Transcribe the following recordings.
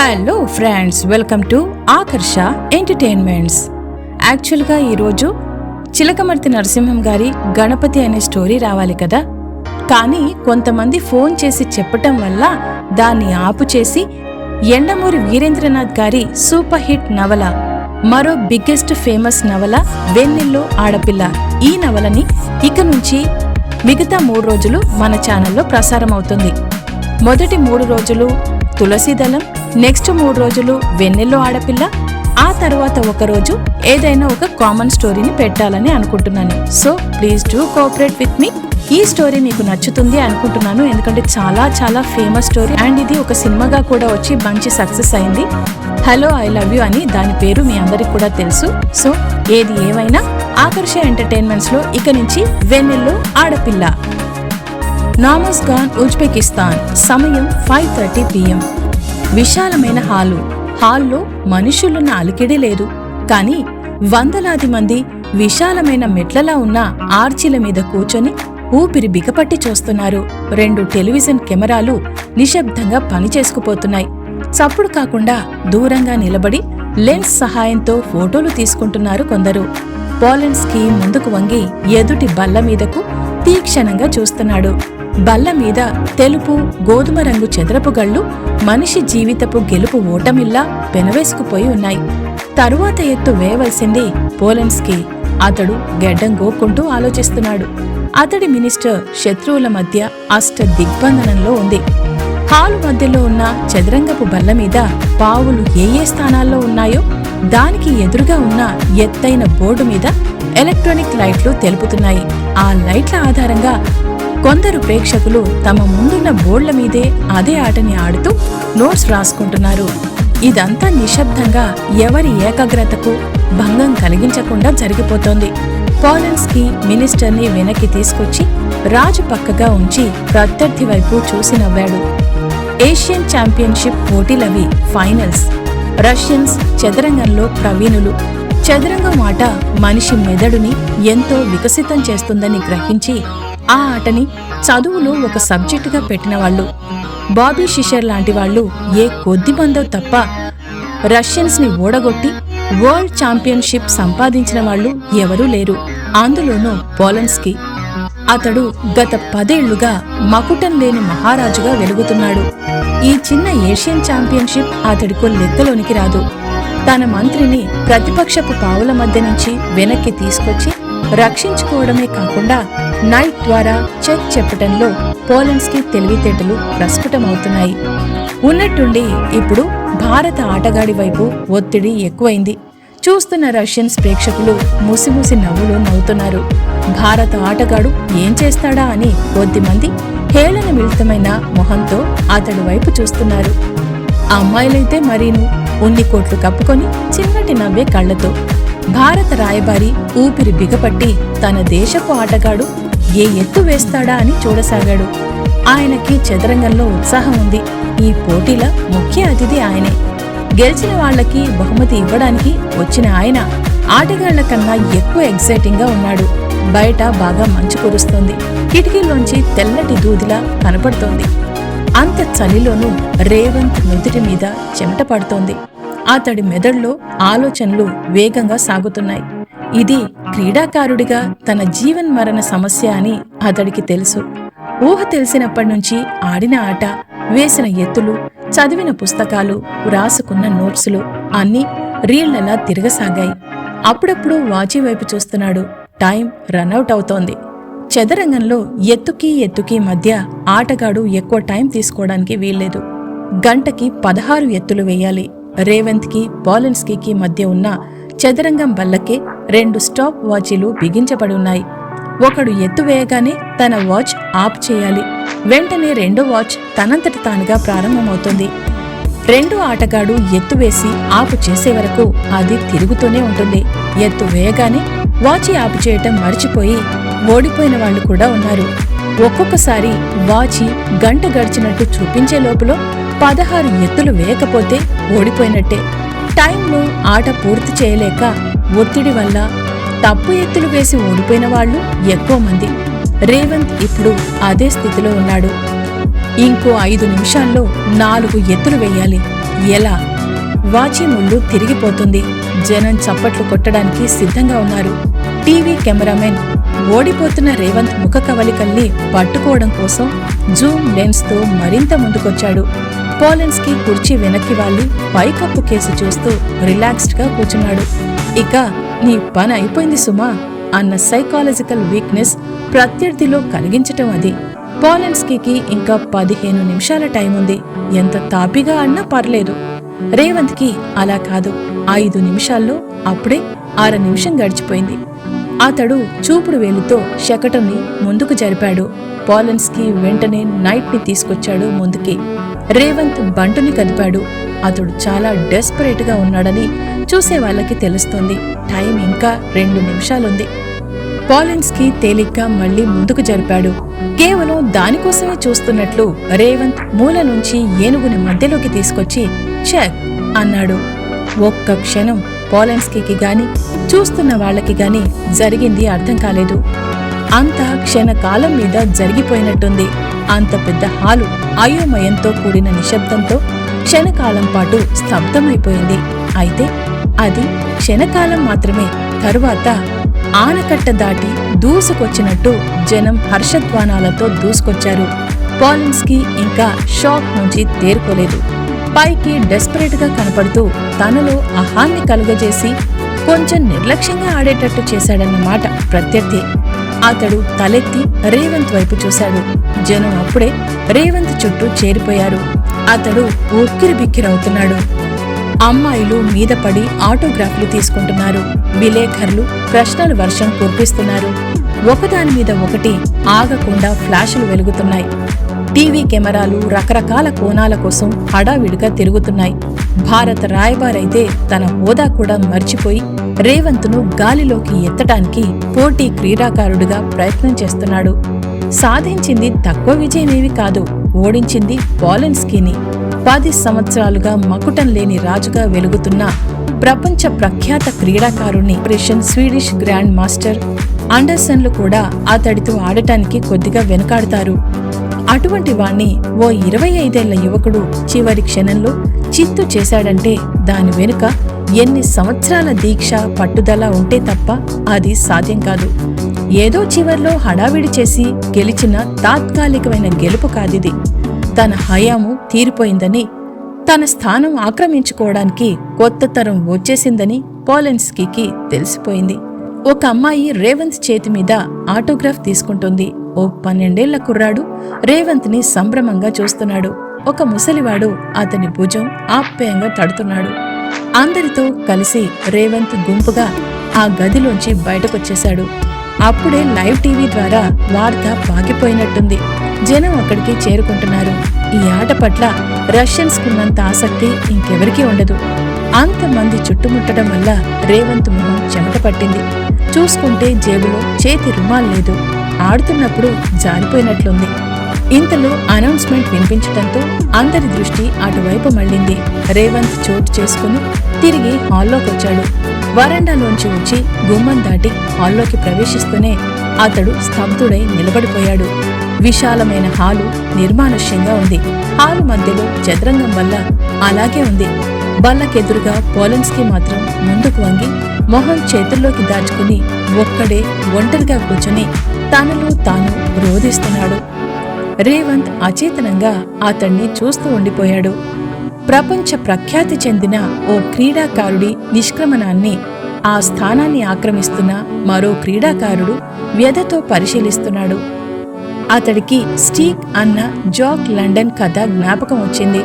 Hello friends welcome to Akarsha entertainments యాక్చువల్గా ఈరోజు చిలకమర్తి నరసింహం గారి గణపతి అనే స్టోరీ రావాలి కదా? కానీ కొంతమంది ఫోన్ చేసి చెప్పటం వల్ల దాన్ని ఆపు చేసి ఎండమూరి వీరేంద్రనాథ్ గారి సూపర్ హిట్ నవల మరో బిగ్గెస్ట్ ఫేమస్ నవల వెన్నెల్లో ఆడపిల్ల ఈ నవలని ఇక నుంచి మిగతా మూడు రోజులు మన ఛానల్లో ప్రసారం అవుతుంది మొదటి మూడు రోజులు తులసిదళం నెక్స్ట్ మూడు రోజులు వెన్నెల్లో ఆడపిల్ల ఆ తర్వాత ఒకరోజు ఏదైనా ఒక కామన్ స్టోరీని పెట్టాలని అనుకుంటున్నాను. So please do cooperate with me ఈ స్టోరీ మీకు నచ్చుతుంది అనుకుంటున్నాను. ఎందుకంటే చాలా చాలా ఫేమస్ స్టోరీ అండ్ ఇది ఒక సినిమాగా కూడా వచ్చి మంచి సక్సెస్ అయింది. హలో ఐ లవ్ యూ అని దాని పేరు మీ అందరికి కూడా తెలుసు. సో ఏది ఏమైనా ఆకర్ష ఎంటర్టైన్మెంట్స్లో ఇక నుంచి వెన్నెల్లో ఆడపిల్ల. నామస్గాన్ ఉజ్బెకిస్తాన్ సమయం ఫైవ్ థర్టీ పిఎం విశాలమైన హాలు. హాల్లో మనుషులున్న అలికిడి లేదు. కాని వందలాది మంది విశాలమైన మెట్లలా ఉన్న ఆర్చీల మీద కూర్చొని ఊపిరి బిగపట్టి చూస్తున్నారు. రెండు టెలివిజన్ కెమెరాలు నిశ్శబ్దంగా పనిచేసుకుపోతున్నాయి చప్పుడు కాకుండా దూరంగా నిలబడి లెన్స్ సహాయంతో ఫోటోలు తీసుకుంటున్నారు కొందరు. పోలెన్స్కి ముందుకు వంగి ఎదుటి బల్ల మీదకు తీక్షణంగా చూస్తున్నాడు. బల్ల మీద తెలుపు గోధుమ రంగు చదరపు గళ్ళు మనిషి జీవితపు గెలుపు ఓటమిల్లా పెనవేసుకుపోయి ఉన్నాయి. తరువాత ఎత్తు వేయవలసింది పోలెన్స్కి. అతడు గెడ్డం గోక్కుంటూ ఆలోచిస్తున్నాడు. అతడి మినిస్టర్ శత్రువుల మధ్య అష్ట దిగ్బంధనంలో ఉంది. హాలు మధ్యలో ఉన్న చదరంగపు బల్ల మీద పావులు ఏ ఏ స్థానాల్లో ఉన్నాయో దానికి ఎదురుగా ఉన్న ఎత్తైన బోర్డు మీద ఎలక్ట్రానిక్ లైట్లు తెలుపుతున్నాయి. ఆ లైట్ల ఆధారంగా కొందరు ప్రేక్షకులు తమ ముందున్న బోర్డుల మీదే అదే ఆటని ఆడుతూ నోట్స్ రాసుకుంటున్నారు. ఇదంతా నిశ్శబ్దంగా ఎవరి ఏకాగ్రతకు భంగం కలిగించకుండా జరిగిపోతోంది. పాలెన్స్కి మినిస్టర్ని వెనక్కి తీసుకొచ్చి రాజు పక్కగా ఉంచి ప్రత్యర్థి వైపు చూసి నవ్వాడు. ఏషియన్ ఛాంపియన్షిప్ పోటీలవి ఫైనల్స్. రష్యన్స్ చదరంగంలో ప్రవీణులు. చదరంగం ఆట మనిషి మెదడుని ఎంతో వికసితం చేస్తుందని గ్రహించి ఆ ఆటని చదువులో ఒక సబ్జెక్టుగా పెట్టిన వాళ్ళు బాబీ షిషర్ లాంటి వాళ్ళు ఏ కొద్ది మందో తప్ప రష్యన్స్ని ఓడగొట్టి వరల్డ్ ఛాంపియన్షిప్ సంపాదించిన వాళ్ళు ఎవరూ లేరు. అందులోనూ పోలన్స్కి అతడు గత పదేళ్ళుగా మకుటం లేని మహారాజుగా వెలుగుతున్నాడు. ఈ చిన్న ఏషియన్ ఛాంపియన్షిప్ అతడికో లెక్కలోనికి రాదు. తన మంత్రిని ప్రతిపక్షపు పావుల మధ్య నుంచి వెనక్కి తీసుకొచ్చి రక్షించుకోవడమే కాకుండా నైట్ ద్వారా చెక్ చెప్పటంలో పోలెన్స్కి తెలివితేటలు ప్రస్ఫుటమవుతున్నాయి. ఉన్నట్టుండి ఇప్పుడు భారత ఆటగాడి వైపు ఒత్తిడి ఎక్కువైంది. చూస్తున్న రష్యన్స్ ప్రేక్షకులు ముసిముసి నవ్వులు నవ్వుతున్నారు. భారత ఆటగాడు ఏం చేస్తాడా అని కొద్దిమంది హేళన మిళితమైన మొహంతో అతడి వైపు చూస్తున్నారు. అమ్మాయిలైతే మరీను ఉన్ని కోట్లు కప్పుకొని చిన్నటి నవ్వే కళ్ళతో భారత రాయబారి ఊపిరి బిగపట్టి తన దేశపు ఆటగాడు ఏ ఎత్తు వేస్తాడా అని చూడసాగాడు. ఆయనకి చదరంగంలో ఉత్సాహం ఉంది. ఈ పోటీల ముఖ్య అతిథి ఆయనే. గెలిచిన వాళ్ళకి బహుమతి ఇవ్వడానికి వచ్చిన ఆయన ఆటగాళ్ళ కన్నా ఎక్కువ ఎక్సైటింగ్గా ఉన్నాడు. బయట బాగా మంచు కురుస్తోంది. కిటికీలోంచి తెల్లటి దూదిలా కనపడుతోంది. అంత చలిలోనూ రేవంత్ నుదుటి మీద చెమట పడుతోంది. అతడి మెదడులో ఆలోచనలు వేగంగా సాగుతున్నాయి. ఇది క్రీడాకారుడిగా తన జీవన్ మరణ సమస్య అని అతడికి తెలుసు. ఊహ తెలిసినప్పటి నుంచి ఆడిన ఆట వేసిన ఎత్తులు చదివిన పుస్తకాలు వ్రాసుకున్న నోట్సులు అన్నీ రీళ్ళలా తిరగసాగాయి. అప్పుడప్పుడు వాచి వైపు చూస్తున్నాడు. టైం రన్అవుట్ అవుతోంది. చదరంగంలో ఎత్తుకి ఎత్తుకి మధ్య ఆటగాడు ఎక్కువ టైం తీసుకోవడానికి వీల్లేదు. గంటకి పదహారు ఎత్తులు వేయాలి. రేవంత్కి పాలెన్స్కీకి మధ్య ఉన్న చదరంగం బల్లకే రెండు స్టాప్ వాచీలు బిగించబడి ఉన్నాయి. ఒకడు ఎత్తు వేయగానే తన వాచ్ ఆఫ్ చేయాలి. వెంటనే రెండో వాచ్ తనంతట తానుగా ప్రారంభమవుతుంది. రెండో ఆటగాడు ఎత్తు వేసి ఆపు చేసే వరకు అది తిరుగుతూనే ఉంటుంది. ఎత్తు వేయగానే వాచి ఆపు చేయటం మర్చిపోయి ఓడిపోయిన వాళ్ళు కూడా ఉన్నారు. ఒక్కొక్కసారి వాచి గంట గడిచినట్టు చూపించే లోపల పదహారు ఎత్తులు వేయకపోతే ఓడిపోయినట్టే. టైంలో ఆట పూర్తి చేయలేక ఒత్తిడి వల్ల తప్పు ఎత్తులు వేసి ఓడిపోయిన వాళ్ళు ఎక్కువ మంది. రేవంత్ ఇప్పుడు అదే స్థితిలో ఉన్నాడు. ఇంకో ఐదు నిమిషాల్లో నాలుగు ఎత్తులు వేయాలి. ఎలా? వాచి ముళ్ళు తిరిగిపోతుంది. జనం చప్పట్లు కొట్టడానికి సిద్ధంగా ఉన్నారు. టీవీ కెమెరామెన్ ఓడిపోతున్న రేవంత్ ముఖ కవలికల్ని పట్టుకోవడం కోసం జూమ్ లెన్స్తో మరింత ముందుకొచ్చాడు. పోలెన్స్కి కుర్చీ వెనక్కి వాళ్ళు పైకప్పు కేసు చూస్తూ రిలాక్స్డ్గా కూర్చున్నాడు. ఇక నీ పని అయిపోయింది సుమా అన్న సైకాలజికల్ వీక్నెస్ ప్రత్యర్థిలో కలిగించటం అది. పోలెన్స్కీకి ఇంకా పదిహేను నిమిషాల టైం ఉంది. ఎంత తాపిగా అన్నా పర్లేదు. రేవంత్కి అలా కాదు. ఐదు నిమిషాల్లో అప్పుడే అర నిమిషం గడిచిపోయింది. అతడు చూపుడు వేలుతో శకటంని ముందుకు జరిపాడు. పాలెన్స్కి వెంటనే నైట్ని తీసుకొచ్చాడు ముందుకి. రేవంత్ బంటుని కదిపాడు అతడు చాలా డెస్పరేట్గా ఉన్నాడని చూసే వాళ్ళకి తెలుస్తోంది. టైం ఇంకా రెండు నిమిషాలుంది. పాలిన్స్కి తేలిగ్గా మళ్ళీ ముందుకు జరిపాడు. కేవలం దానికోసమే చూస్తున్నట్లు రేవంత్ మూల నుంచి ఏనుగుని మధ్యలోకి తీసుకొచ్చి చెక్ అన్నాడు. ఒక్క క్షణం పోలెన్స్కీకి గాని చూస్తున్న వాళ్ళకి గాని జరిగింది అర్థం కాలేదు. అంతా క్షణకాలం మీద జరిగిపోయినట్టుంది. అంత పెద్ద హాలు అయోమయంతో కూడిన నిశ్శబ్దంతో క్షణకాలం పాటు స్తబ్దమైపోయింది. అయితే అది క్షణకాలం మాత్రమే. తరువాత ఆనకట్ట దాటి దూసుకొచ్చినట్టు జనం హర్షధ్వానాలతో దూసుకొచ్చారు. పాలిన్స్కి ఇంకా షాక్ నుంచి తేరుకోలేదు. పైకి డెస్పరేట్గా కనపడుతూ తనలో అహాన్ని కలుగజేసి కొంచెం నిర్లక్ష్యంగా ఆడేటట్టు చేశాడన్నమాట ప్రత్యర్థి. అతడు తలెత్తి రేవంత్ వైపు చూశాడు. జనం అప్పుడే రేవంత్ చుట్టూ చేరిపోయారు. అతడు ఉక్కిరి బిక్కిరవుతున్నాడు అమ్మాయిలు మీద పడి ఆటోగ్రాఫ్లు తీసుకుంటున్నారు. విలేఖరులు ప్రశ్నల వర్షం కురిపిస్తున్నారు. ఒకదాని మీద ఒకటి ఆగకుండా ఫ్లాషులు వెలుగుతున్నాయి. టీవీ కెమెరాలు రకరకాల కోణాల కోసం హడావిడిగా తిరుగుతున్నాయి. భారత రాయబారైతే తన హోదా కూడా మర్చిపోయి రేవంత్ను గాలిలోకి ఎత్తటానికి పోటీ క్రీడాకారుడిగా ప్రయత్నం చేస్తున్నాడు. సాధించింది తక్కువ విజయమేవి కాదు ఓడించింది పాలెన్స్కీని పది సంవత్సరాలుగా మకుటం లేని రాజుగా వెలుగుతున్న ప్రపంచ ప్రఖ్యాత క్రీడాకారుణ్ణి ఆపరేషన్ స్వీడిష్ గ్రాండ్ మాస్టర్ అండర్సన్లు కూడా అతడితో ఆడటానికి కొద్దిగా వెనుకాడతారు. అటువంటి వాణ్ణి ఓ ఇరవై ఐదేళ్ళ యువకుడు చివరి క్షణంలో చిత్తు చేశాడంటే దాని వెనుక ఎన్ని సంవత్సరాల దీక్ష పట్టుదల ఉంటే తప్ప అది సాధ్యం కాదు. ఏదో చివర్లో హడావిడి చేసి గెలిచిన తాత్కాలికమైన గెలుపు కాదిది. తన హయాము తీరిపోయిందని తన స్థానం ఆక్రమించుకోవడానికి కొత్త తరం వచ్చేసిందని పోలెన్స్కీకి తెలిసిపోయింది. ఒక అమ్మాయి రేవంత్ చేతి మీద ఆటోగ్రాఫ్ తీసుకుంటుంది. ఓ పన్నెండేళ్ళ కుర్రాడు రేవంత్ని సంభ్రమంగా చూస్తున్నాడు. ఒక ముసలివాడు అతని భుజం ఆప్యాయంగా తడుతున్నాడు. అందరితో కలిసి రేవంత్ గుంపుగా ఆ గదిలోంచి బయటకొచ్చేశాడు. అప్పుడే లైవ్ టీవీ ద్వారా వార్త పాకిపోయినట్టుంది. జనం అక్కడికి చేరుకుంటున్నారు. ఈ ఆట పట్ల రష్యన్స్కున్నంత ఆసక్తి ఇంకెవరికీ ఉండదు. అంతమంది చుట్టుముట్టడం వల్ల రేవంత్ మొహం చెమట పట్టింది. చూసుకుంటే జేబులో చేతి రుమాల్ లేదు. ఆడుతున్నప్పుడు జారిపోయినట్లుంది. ఇంతలో అనౌన్స్మెంట్ వినిపించటంతో అందరి దృష్టి అటువైపు మళ్ళింది. రేవంత్ చోటు చేసుకుని తిరిగి హాల్లోకొచ్చాడు. వరండాలోంచి వచ్చి గుమ్మం దాటి హాల్లోకి ప్రవేశిస్తూనే అతడు స్తబ్దుడై నిలబడిపోయాడు. విశాలమైన హాలు నిర్మానుష్యంగా ఉంది. హాలు మధ్యలో చదరంగం వల్ల అలాగే ఉంది. బల్లకెదురుగా పోలెన్స్కి మాత్రం ముందుకు వంగి మొహం చేతుల్లోకి దాచుకుని ఒక్కడే ఒంటరిగా కూర్చుని తనలో తాను రోధిస్తున్నాడు. రేవంత్ అచేతనంగా అతణ్ణి చూస్తూ ఉండిపోయాడు. ప్రపంచ ప్రఖ్యాతి చెందిన ఓ క్రీడాకారుడి నిష్క్రమణాన్ని ఆ స్థానాన్ని ఆక్రమిస్తున్న మరో క్రీడాకారుడు వ్యధతో పరిశీలిస్తున్నాడు. అతడికి స్టీక్ అన్న జాక్ లండన్ కథ జ్ఞాపకం వచ్చింది.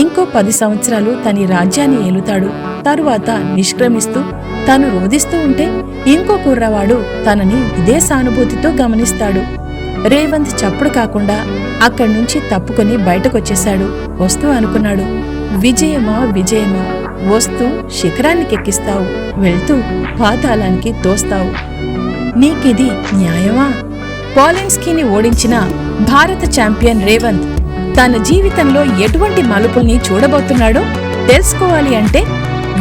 ఇంకో పది సంవత్సరాలు తని రాజ్యాన్ని ఏలుతాడు. తరువాత నిష్క్రమిస్తూ తాను రోధిస్తూ ఉంటే ఇంకో కుర్రవాడు తనని ఇదే సానుభూతితో గమనిస్తాడు. రేవంత్ చప్పుడు కాకుండా అక్కడి నుంచి తప్పుకొని బయటకొచ్చేశాడు. వస్తూ అనుకున్నాడు. విజయమా విజయమా? వస్తూ శిఖరానికెక్కిస్తావు. వెళ్తూ పాతాళానికి తోస్తావు. నీకిది న్యాయమా? పాలెన్స్కీని ఓడించిన భారత ఛాంపియన్ రేవంత్ తన జీవితంలో ఎటువంటి మలుపుల్ని చూడబోతున్నాడో తెలుసుకోవాలి అంటే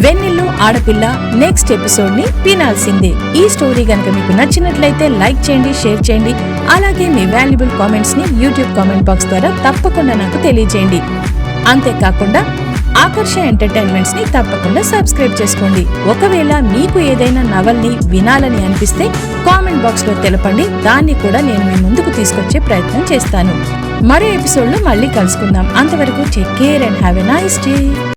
వెన్నెల్లో ఆడపిల్ల నెక్స్ట్ ఎపిసోడ్ని వినాల్సిందే. ఈ స్టోరీ గనక మీకు నచ్చినట్లయితే లైక్ చేయండి షేర్ చేయండి అలాగే మీ వాల్యుబుల్ కామెంట్స్ని యూట్యూబ్ కామెంట్ బాక్స్ ద్వారా తప్పకుండా నాకు తెలియజేయండి. అంతేకాకుండా ఆకర్ష ఎంటర్టైన్మెంట్స్ని తప్పకుండా సబ్స్క్రైబ్ చేసుకోండి. ఒకవేళ మీకు ఏదైనా నవల్ని వినాలని అనిపిస్తే కామెంట్ బాక్స్లో తెలపండి. దాన్ని కూడా నేను మీ ముందుకు తీసుకొచ్చే ప్రయత్నం చేస్తాను. మరో ఎపిసోడ్లో మళ్ళీ కలుసుకుందాం. అంతవరకు take care and have a nice day